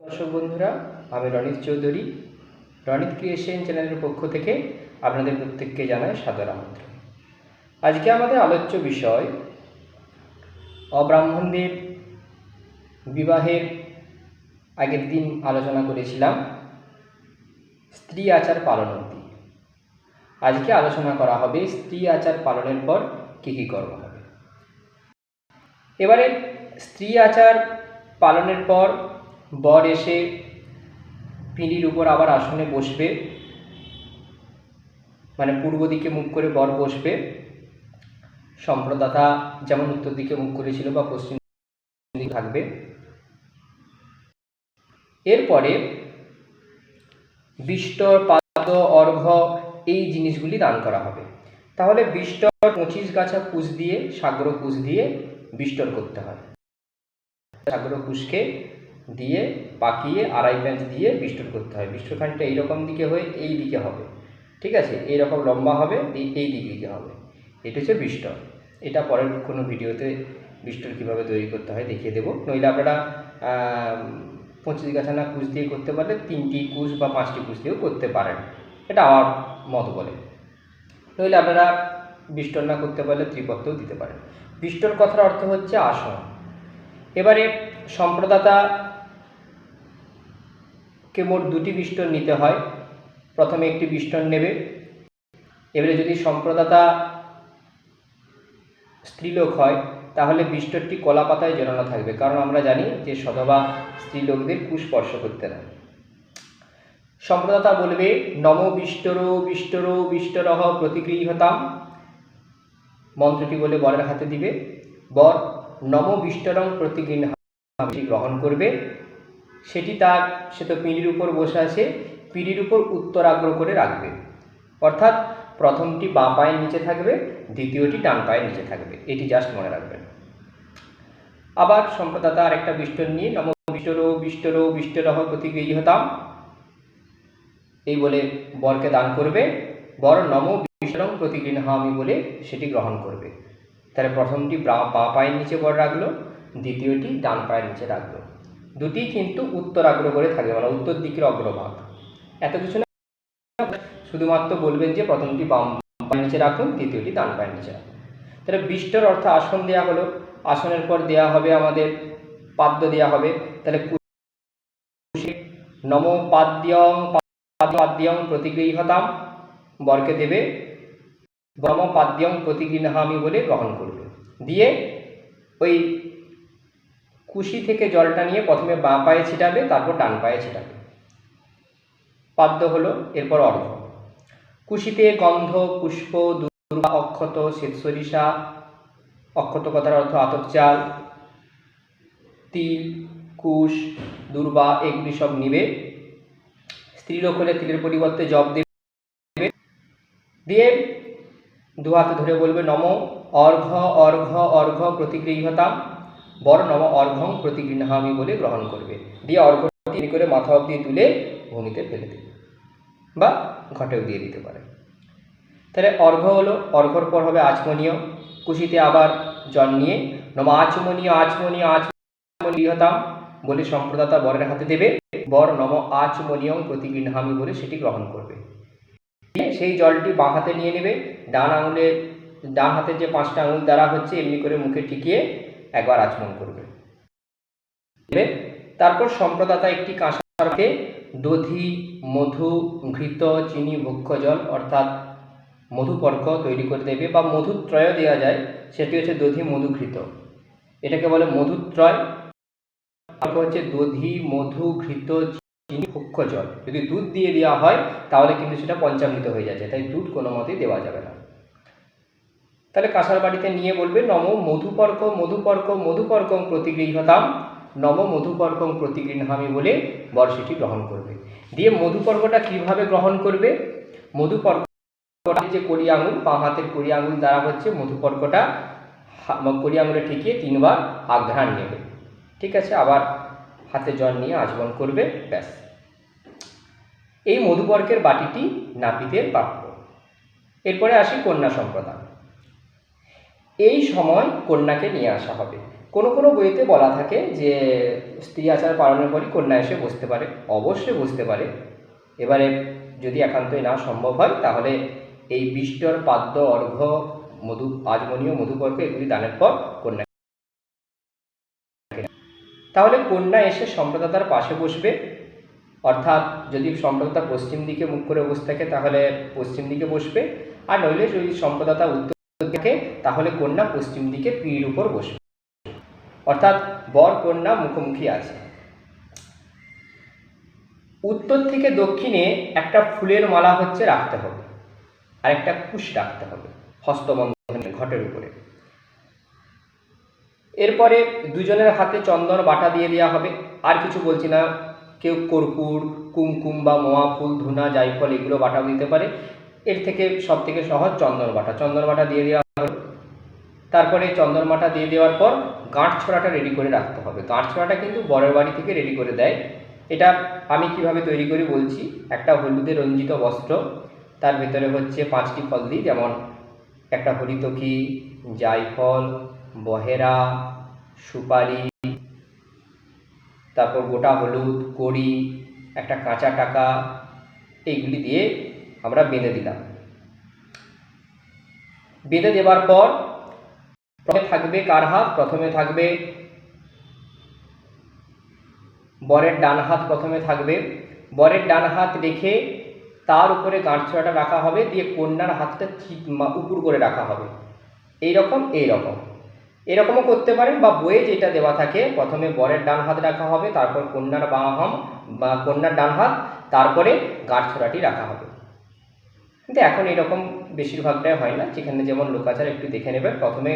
দর্শক বন্ধুরা, আমি রনিত চৌধুরী। রনিত ক্রিয়েশন চ্যানেলের পক্ষ থেকে আপনাদের প্রত্যেককে জানাই সাদর আমন্ত্রণ। আজকে আমাদের আলোচ্য বিষয়, অব্রাহ্মণদের বিবাহের আগের দিন আলোচনা করেছিলাম, স্ত্রী আচার পালন অবধি। আজকে আলোচনা করা হবে স্ত্রী আচার পালনের পর কী কী কর্ম হবে। এবারে স্ত্রী আচার পালনের পর বর এসে পিঁড়ির উপর আবার আসনে বসবে। মানে পূর্ব দিকে মুখ করে বর বসবে। সম্প্রদাতা যেমন উত্তর দিকে মুখ করেছিল বা পশ্চিম থাকবে। এরপরে বিষ্টর পাদ অর্ঘ্য এই জিনিসগুলি দান করা হবে। তাহলে বিষ্টর পঁচিশ গাছা কুশ দিয়ে, সাগ্র কুশ দিয়ে বিষ্টর করতে হয়। সাগ্র কুশকে দিয়ে পাকিয়ে আড়াই প্যাঁচ দিয়ে বিষ্টর করতে হয়। বিষ্টখানটা এইরকম দিকে হয়ে এই দিকে হবে। ঠিক আছে? এইরকম লম্বা হবে এই দিক দিকে হবে। এটা হচ্ছে বিষ্টর এটা পরের কোনো ভিডিওতে বিষ্টর কীভাবে তৈরি করতে হয় দেখিয়ে দেবো। নইলে আপনারা পঁচিশ গাছানা কুশ দিয়ে করতে পারলে তিনটি কুশ বা পাঁচটি কুশ দিয়েও করতে পারেন। এটা আমার মত বলে। নইলে আপনারা বিষ্টর না করতে পারলে ত্রিপত্রও দিতে পারেন। বিষ্টর কথার অর্থ হচ্ছে আসন। এবারে সম্প্রদাতা কে মোট দুটি বিষ্টন নিতে হয়। প্রথমে একটি বিষ্টন নেবে। এবারে যদি সম্প্রদাতা স্ত্রীলোক হয়, তাহলে বিষ্টরটি কলা পাতায় জড়ানো থাকবে, কারণ আমরা জানি যে সধবা স্ত্রীলোকদের কুস্পর্শ করতে না। সম্প্রদাতা বলবে, নম বিষ্টর বিষ্টর বিষ্টরহ প্রতিগৃহতাম। মন্ত্রটি বলে বরের হাতে দিবে। বর, নম বিষ্টরং প্রতিগৃহ গ্রহণ করবে। সেটি তার, সে তো পিঁড়ির উপর বসে আছে, পিঁড়ির উপর উত্তরাগ্র করে রাখবে। অর্থাৎ প্রথমটি বাঁ পায়ের নিচে থাকবে, দ্বিতীয়টি ডান পায়ের নিচে থাকবে। এটি জাস্ট মনে রাখবেন। আবার সম্প্রদাতা আর একটা বিষ্টর নিয়ে, নম বিষ্টর বিষ্টর বিষ্টরহ প্রতিগৃহতাম এই বলে বরকে দান করবে, বর নম বিষ্টরং প্রতিগৃহামি বলে সেটি গ্রহণ করবে। তাহলে প্রথমটি বাঁ পায়ের নিচে বর রাখল, দ্বিতীয়টি ডান পায়ের নিচে রাখল। দুটি কিন্তু উত্তরাগ্র করে থাকবে মানে উত্তর দিকের অগ্রভাগ। এত কিছু না, শুধুমাত্র বলবেন যে প্রথমটি বাম পায়ের নিচে রাখুন দ্বিতীয়টি ডান পায়ের নিচে তাহলে বিষ্টর অর্থ আসন দেওয়া হলো। আসনের পর দেওয়া হবে আমাদের পাদ্য দেওয়া হবে। তাহলে নম পাদ্যং পাদ্যং প্রতিগৃহতাম, বরকে দেবে। ব্রহ্ম পাদ্যং প্রতিগৃহামি বলে গ্রহণ করবে। দিয়ে ওই কুশি থেকে জলটা নিয়ে প্রথমে বাঁ পায়ে ছিটাবে, তারপর ডান পায়ে ছিটাবে। পাদ্য হলো, এরপর অর্ঘ কুশিতে গন্ধ, পুষ্প, দুর্বা, অক্ষত শ্বেতসরিষা অক্ষত কথার অর্থ আতপ চাল, তিল, কুশ, দুর্বা, এগুলি সব নিবে। স্ত্রীলোক হলে তিলের পরিবর্তে জব দেবে। দিয়ে দু হাতে ধরে বলবে, নম অর্ঘ অর্ঘ অর্ঘ প্রতিগৃহতাম। বর নম অর্ঘং প্রতিগৃহামি বলে গ্রহণ করবে। দিয়ে অর্ঘ অর্ঘটি করে মাথা অব্দি তুলে ভূমিতে ফেলে দেবে বা ঘটেও দিয়ে দিতে পারে। তাহলে অর্ঘ হলো অর্ঘর পর হবে আচমনীয়। কুশিতে আবার জল নিয়ে, নম আচমনীয় আচমনীয় আচমনীয়তাম বলে সম্প্রদাতা বরের হাতে দেবে। বর নম আচমনীয়ং প্রতিগৃহামি বলে সেটি গ্রহণ করবে। সেই জলটি বাঁ হাতে নিয়ে নেবে। ডান আঙুলে, ডান হাতের যে পাঁচটা আঙুল দ্বারা হচ্ছে, এমনি করে মুখে টিকিয়ে একবার আচমন করবে। তারপর সম্প্রদাতা একটি কাঁসাকে দধি, মধু, ঘৃত, চিনি ভক্ষ জল অর্থাৎ মধুপর্ক তৈরি করে দেবে বা মধুত্রয় দেওয়া যায়, সেটি হচ্ছে দধি, মধু, ঘৃত। এটাকে বলে মধুত্রয় হচ্ছে দধি, মধু, ঘৃত, চিনি ভক্ষ জল। যদি দুধ দিয়ে দেওয়া হয়, তাহলে কিন্তু সেটা পঞ্চামৃত হয়ে যাচ্ছে, তাই দুধ কোনো মতেই দেওয়া যাবে না। তাহলে কাঁসার বাড়িতে নিয়ে বলবে, নম মধুপর্ক মধুপর্ক, মধুপর্কং প্রতিগৃহতাম, নম মধুপর্কং প্রতিগৃহামি বলে বর সেটি গ্রহণ করবে। দিয়ে মধুপর্কটা কীভাবে গ্রহণ করবে? মধুপর্ক যে কড়ি আঙুল, বাঁ হাতের কড়ি আঙুল দ্বারা হচ্ছে মধুপর্কটা কড়ি আঙুলে ঠেকিয়ে তিনবার আঘ্রাণ নেবে। ঠিক আছে, আবার হাতে জল নিয়ে আচমন করবে, ব্যাস। এই মধুপর্কের বাটিটি নাপিতের প্রাপ্য। এরপরে আসি কন্যা সম্প্রদান। এই সময় কন্যাকে নিয়ে আসা হবে। কোনো কোনো বইতে বলা থাকে যে, স্ত্রী আচার পালনের পরই কন্যা এসে বসতে পারে। অবশ্যই বসতে পারে। এবারে যদি একান্তই না সম্ভব হয়, তাহলে এই বিষ্টর, পাদ্য, অর্ঘ্য, মধু, আজমনীয় মধুপর্ক এগুলি দানের পর কন্যা তাহলে কন্যা এসে সম্প্রদাতার পাশে বসবে। অর্থাৎ যদি সম্প্রদাতা পশ্চিম দিকে মুখ করে বসে থাকে, তাহলে পশ্চিম দিকে বসবে। আর নইলে যদি সম্প্রদাতা উত্তর থাকে তাহলে কন্যা পশ্চিম দিকে পিড়ির উপর বসবে। অর্থাৎ, বর কন্যা মুখোমুখি আছে। উত্তর থেকে দক্ষিণে একটা ফুলের মালা হচ্ছে রাখতে হবে। আর একটা কুশ রাখতে হবে হস্তবন্ধনে ঘটের উপরে। এরপরে দুজনের হাতে চন্দন বাটা দিয়ে দেওয়া হবে। আর কিছু বলছি না। কেউ কর্পূর কুমকুম বা মোয়া ফুল, ধুনা, জাইফল, এগুলো বাটাও দিতে পারে। এর থেকে সব থেকে সহজ চন্দন বাটা চন্দন বাটা দিয়ে দেওয়া হবে। তারপরে চন্দন বাটা দিয়ে দেওয়ার পর গাঁট ছড়াটা রেডি করে রাখতে হবে। গাঁট ছড়াটা কিন্তু বরের বাড়ি থেকে রেডি করে দেয়। এটা আমি কীভাবে তৈরি করি বলছি। একটা হলুদে রঞ্জিত বস্ত্র, তার ভেতরে হচ্ছে পাঁচটি ফল দিই। যেমন একটা হরিতকি, জায়ফল, বহেরা, সুপারি, তারপর গোটা হলুদ, কড়ি, একটা কাঁচা টাকা, এইগুলি দিয়ে আমরা বেঁধে দিলাম। বেঁধে দেওয়ার পর প্রথমে থাকবে কার হাত? প্রথমে থাকবে বরের ডান হাত, প্রথমে থাকবে বরের ডান হাত রেখে তার উপরে গাঁটছড়াটা রাখা হবে, দিয়ে কন্যার হাতটা ঠিক উপর করে রাখা হবে। এই রকম এই রকম এরকমও করতে পারেন বা বইয়ে যেটা দেওয়া থাকে, প্রথমে বরের ডান হাত রাখা হবে, তারপর কন্যার বাঁ বা কন্যার ডান হাত, তারপরে গাঁটছড়াটি রাখা হবে। কিন্তু এখন এরকম বেশিরভাগটাই হয় না। যেখানে যেমন লোকাচার একটু দেখে নেবেন প্রথমে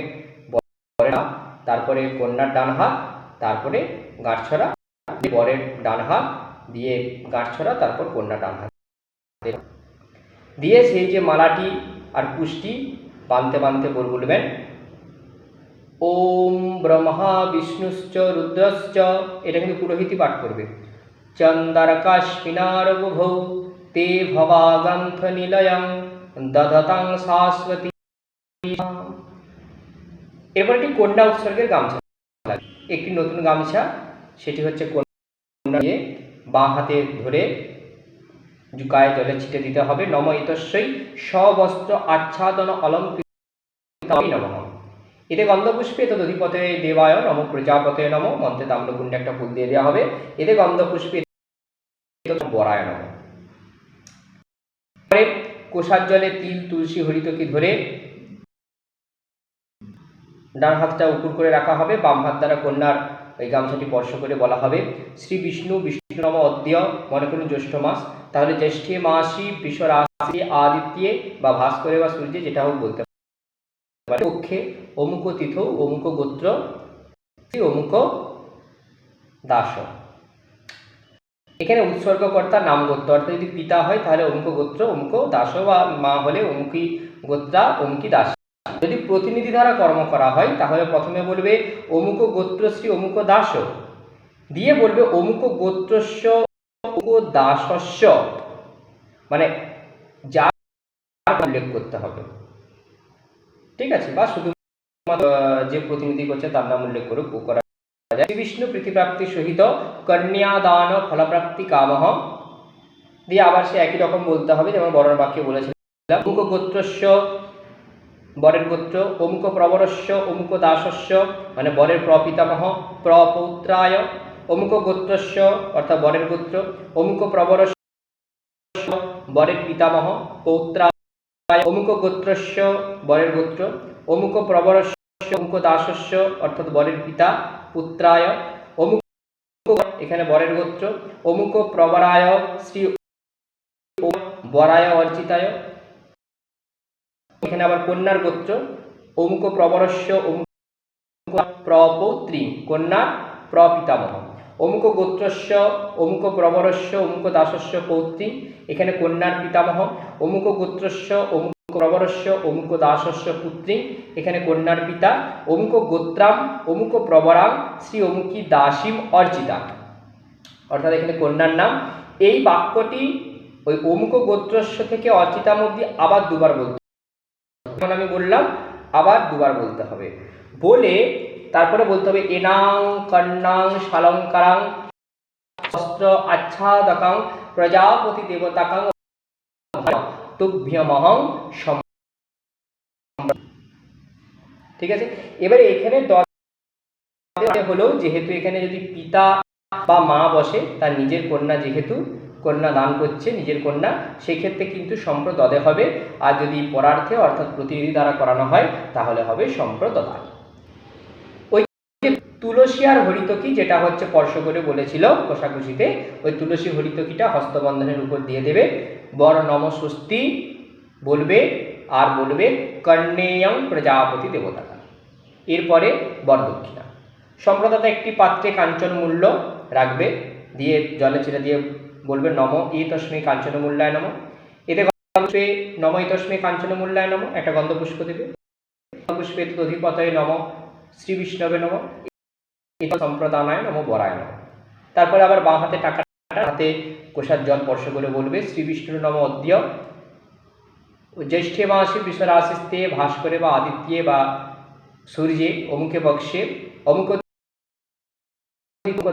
বরের হাত, তারপরে কন্যার ডান হাত, তারপরে গাঁটছড়া বরের ডান হাত, দিয়ে গাঁটছড়া, তারপর কন্যা ডান হাত। দিয়ে সেই যে মালাটি আর পুষ্টি বানতে বানতে বল বলবেন, ওম ব্রহ্মা বিষ্ণুশ্চ রুদ্রশ্চ। এটা কিন্তু পুরোহিতই পাঠ করবে। চন্দারকাশ্মিনার বুভৌ তে ভবাগন্থ নিলয়ং দধতাং শাশ্বতী এরপর একটি কন্যা উৎসর্গের গামছা। একটি নতুন গামছা, সেটি হচ্ছে কন্যা দিয়ে বাঁ হাতে ধরে গায়ে জলে ছিটে দিতে হবে। নম ইতস্যই স্ববস্ত্র আচ্ছাদন অলঙ্কৃত নমঃ। এতে গন্ধপুষ্পে এত দধিপতে দেবায় নম, প্রজাপতে নম মন্ত্রে তাম্রকুণ্ডে একটা ফুল দিয়ে দেওয়া হবে। এতে গন্ধপুষ্পে বরায় নম। পরে। কোষার জলে তিল, তুলসী, হরিতকি ধরে ডান হাতটা উপর করে রাখা হবে। বাম হাত দ্বারা কন্যার এই গামছাটি স্পর্শ করে বলা হবে। শ্রী বিষ্ণু বিষ্ণু নম অদ্য মনে করুন জ্যৈষ্ঠ মাস। তাহলে জ্যৈষ্ঠে মাসি বৃষ রাশি আদিত্যে বা ভাস্করে বা সূর্যে যেটা হোক বলতে পারে। পক্ষে অমুক তীর্থ অমুক গোত্র, অমুক দাস। এখানে উৎসর্গকর্তা নাম গোত্র অর্থাৎ যদি পিতা হয় তাহলে অমুক গোত্র অমুক দাস বা মা হলে অমুকি গোত্রা অমুকি দাস। যদি প্রতিনিধি দ্বারা কর্ম করা হয়, তাহলে প্রথমে বলবে অমুক গোত্রশ্রী অমুক দাস দিয়ে বলবে অমুক গোত্রস্য অমুক দাসস্য মানে যার উল্লেখ করতে হবে। ঠিক আছে? বা শুধু যে প্রতিনিধি করছে তার নাম উল্লেখ করুক বিষ্ণু প্রীতিপ্রাপ্তি সহিত কন্যাদান ফলপ্রাপ্তি কামহ দিয়ে আবার সে একই রকম বলতে হবে যেমন বড়র বাক্যে বলেছিলাম। অমুক গোত্রস্য বরের গোত্র অমুক প্রবরস্য অমুক দাসস্য মানে বরের প্রপিতামহ, প্রপৌত্রায়। অমুক গোত্রস্য অর্থাৎ বরের গোত্র অমুক প্রবরস্য বরের পিতামহ, পৌত্রায়। অমুক গোত্রস্য বরের গোত্র অমুক প্রবরস্য অমুক দাসস্য অর্থাৎ বরের পিতা পুত্রায় অমুক এখানে বরের গোত্র, অমুক প্রবরায় শ্রী বরায় অর্চিতায়। এখানে আবার কন্যার গোত্র, অমুক প্রবরস্য প্রপৌত্রী, কন্যা প্রপিতামহ। অমুক গোত্রস্য, অমুক প্রবরস্য, অমুক দাসস্য পৌত্রী, এখানে কন্যার পিতামহ। অমুক গোত্রস্য, অমুক প্রবরস্য অমুক দাসস্য পুত্রী, এখানে কন্যার পিতা, অমুক গোত্রাম, অমুক প্রবরাম শ্রী অমুকী দাসিম অর্চিতা অর্থাৎ এখানে কন্যার নাম। এই বাক্যটি ওই অমুক গোত্রস্য থেকে অর্চিতাম অবধি আবার দুবার বলতে। যেমন আমি বললাম, আবার দুবার বলতে হবে। বলে তারপরে বলতে হবে, এনাং, কন্যাং শালঙ্কারাং বস্ত্র আচ্ছাদকাং, প্রজাপতি দেবতাকাং তুভ্যমহং ঠিক আছে? এবারে এখানে দ- হলো যেহেতু এখানে যদি পিতা বা মা বসে, তার নিজের কন্যা যেহেতু কন্যা দান করছে, নিজের কন্যা সেই ক্ষেত্রে কিন্তু সম্প্রদদে হবে। আর যদি পরার্থে অর্থাৎ প্রতিনিধি দ্বারা করানো হয়, তাহলে হবে সম্প্রদান ওই তুলসী আর হরিতকি, যেটা হচ্ছে স্পর্শ করে বলেছিল কোষাকুষিতে, ওই তুলসী হরিতকিটা হস্তবন্ধনের উপর দিয়ে দেবে। বর নম স্বস্তি বলবে আর বলবে কর্ণেয়ং প্রজাপতি দেবতাকা এরপরে বরদক্ষিণা সম্প্রদাতা একটি পাত্রে কাঞ্চন মূল্য রাখবে, দিয়ে জলে ছেড়ে দিয়ে বলবে, নম ই তস্মৈ কাঞ্চন মূল্যায় নম। এতে গন্ধপুষ্পে নম ই তস্মৈ কাঞ্চন মূল্যায় নম, একটা গন্ধপুষ্প দেবে। গন্ধপুষ্পে তধিপতয়ে নম শ্রী বিষ্ণবে নম সম্প্রদানায় নম, বরায় নম। তারপরে আবার বাঁ হাতে টাকা হাতে কোষার জল স্পর্শ করে বলবে, শ্রী বিষ্ণুর নম অদ্য জ্যৈষ্ঠে মাসে বিশ্বরাশিস্তে ভাস্করে বা আদিত্যে বা সূর্যে অমুকে বক্সে, অমুক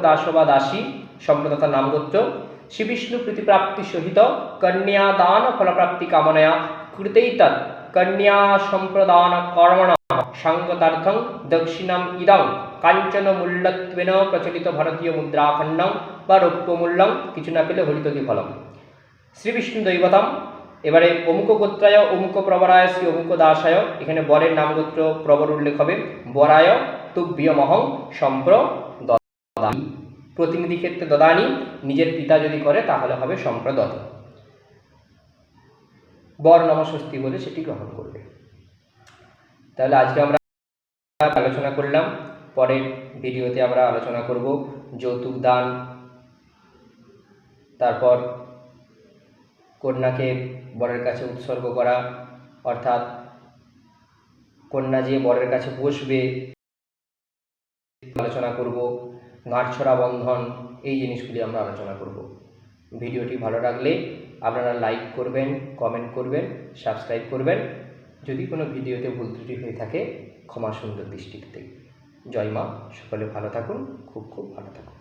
দাস বা দাসী সম্প্রদাতা নামগোত্র শ্রীবিষ্ণু প্রীতিপ্রাপ্তি সহিত কন্যাদান ফলপ্রাপ্তি কামনায়া তৎ কন্যা সম্প্রদান কর্মণ সাঙ্গতার্থং দক্ষিণাম ইদং কাঞ্চন মূল্যত্বেন প্রচলিত ভারতীয় মুদ্রাখণ্ডং বা রৌপ্যমূল্যং কিছু না পেলে হরিতকি ফলম শ্রীবিষ্ণু দৈবতম এবারে অমুক গোত্রায় অমুক প্রবরায় শ্রী অমুক দাসায় এখানে বরের নামগোত্র প্রবর উল্লেখ হবে, বরায় তুভ্যমহং সম্প্র দদানি প্রতিনিধি ক্ষেত্রে দদানি নিজের পিতা যদি করে তাহলে হবে সম্প্রদত বর নমস্বস্তি বলে সেটি গ্রহণ করবে। তাহলে আজকে আমরা আলোচনা করলাম, পরের ভিডিওতে আমরা আলোচনা করব যৌতুক দান তারপর কন্যাকে বরের কাছে উৎসর্গ করা, অর্থাৎ কন্যা যে বরের কাছে বসবে, আলোচনা করব গাঁটছড়া বন্ধন, এই জিনিসগুলি আমরা আলোচনা করব। ভিডিওটি ভালো লাগলে আপনারা লাইক করবেন, কমেন্ট করবেন, সাবস্ক্রাইব করবেন। যদি কোনো ভিডিওতে ভুল ত্রুটি হয়ে থাকে, ক্ষমা সুন্দর দৃষ্টিতে। জয় মা, সকলে ভালো থাকুন, খুব খুব ভালো থাকুন।